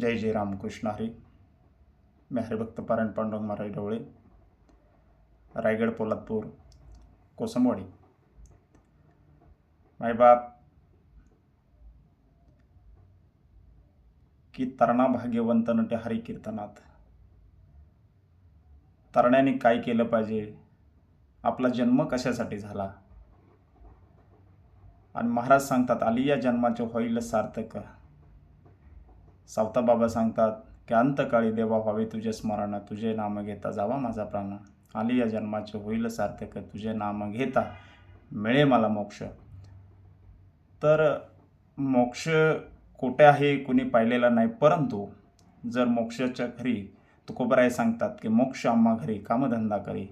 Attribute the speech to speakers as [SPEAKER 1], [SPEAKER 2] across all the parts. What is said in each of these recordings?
[SPEAKER 1] जय जय रामकृष्ण हरी. मी हरिभक्त पारायण पांडुरंग महाराज ढवळे. रायगड पोलादपूर कोसमवाडी. मायबाप की तरणा भाग्यवंत नटे हरी कीर्तनात तरण्याने काय केलं पाहिजे? आपला जन्म कशासाठी झाला? आणि महाराज सांगतात आली या जन्माचे होईल सार्थक. सावता बाबा सांगतात की अंतकाळी देवा व्हावे तुझे स्मरण तुझे नाम घेता जावा माझा प्राण. आली या जन्माचे होईल सार्थक तुझे नाम घेता मिळे मला मोक्ष. तर मोक्ष कुठे आहे कुणी पाहिलेला नाही परंतु जर मोक्षाच्या घरी तुकोबराय सांगतात की मोक्ष आम्हा घरी कामधंदा करी.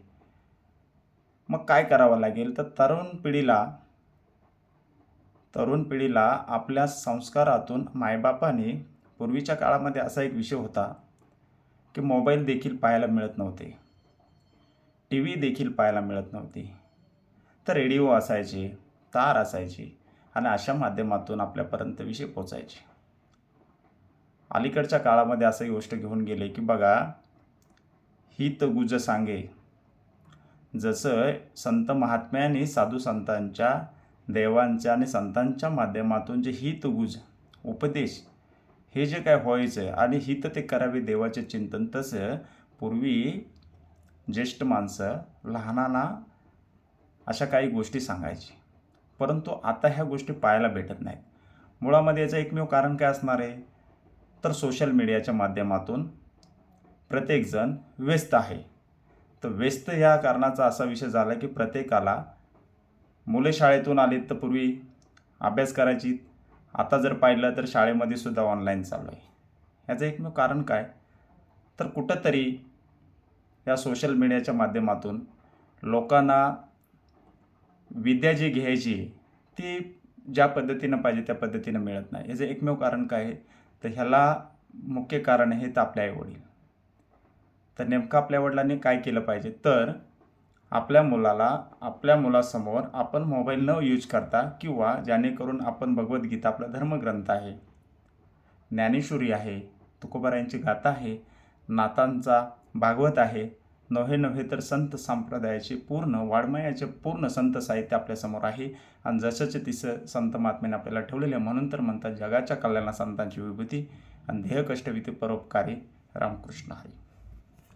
[SPEAKER 1] मग काय करावं लागेल? तर तरुण पिढीला तरुण पिढीला आपल्या संस्कारातून मायबापाने पूर्वीच्या काळामध्ये असा एक विषय होता की मोबाईल देखील पाहायला मिळत नव्हते. टी व्ही देखील पाहायला मिळत नव्हती. तर रेडिओ असायचे तार असायची आणि अशा माध्यमातून आपल्यापर्यंत विषय पोचायचे. अलीकडच्या काळामध्ये असं गोष्ट घेऊन गेले की बघा हित गुज सांगे. जसं संत महात्म्यांनी साधू संतांच्या देवांच्या आणि संतांच्या माध्यमातून जे हितगुज उपदेश हे जे काय व्हायचं आणि हित ते करावे देवाचे चिंतन तसं पूर्वी ज्येष्ठ माणसं लहानांना अशा काही गोष्टी सांगायची. परंतु आता ह्या गोष्टी पाहायला भेटत नाहीत. मुळामध्ये याचं एकमेव कारण काय असणार आहे? तर सोशल मीडियाच्या माध्यमातून प्रत्येकजण व्यस्त आहे. तर व्यस्त ह्या कारणाचा असा विषय झाला की प्रत्येकाला मुले शाळेतून आलीत तर पूर्वी अभ्यास करायची आता जर पाहिलं तर शाळेमध्ये सुद्धा ऑनलाईन चालू आहे. ह्याचं एकमेव कारण काय? तर कुठंतरी या सोशल मीडियाच्या माध्यमातून लोकांना विद्या जी घ्यायची ती ज्या पद्धतीनं पाहिजे त्या पद्धतीनं मिळत नाही. याचं एकमेव कारण काय आहे? तर ह्याला मुख्य कारण आहे तर आपले आईवडील तर नेमकं आपल्या वडिलांनी काय केलं पाहिजे? तर आपल्या मुलाला आपल्या मुलासमोर आपण मोबाईल न यूज करता किंवा जेणेकरून आपण भगवद्गीता आपला धर्मग्रंथ आहे. ज्ञानेश्वरी आहे तुकोबारायांची गाथा आहे नातांचा भागवत आहे नव्हे नव्हे तर संत संप्रदायाचे पूर्ण वाड्मयाचे पूर्ण संत साहित्य आपल्यासमोर आहे. आणि जशाचे तिसं संत महात्म्याने आपल्याला ठेवलेले म्हणून तर म्हणतात जगाच्या कल्याणा संतांची विभूती आणि ध्येय कष्टविधी परोपकारी रामकृष्ण हरी.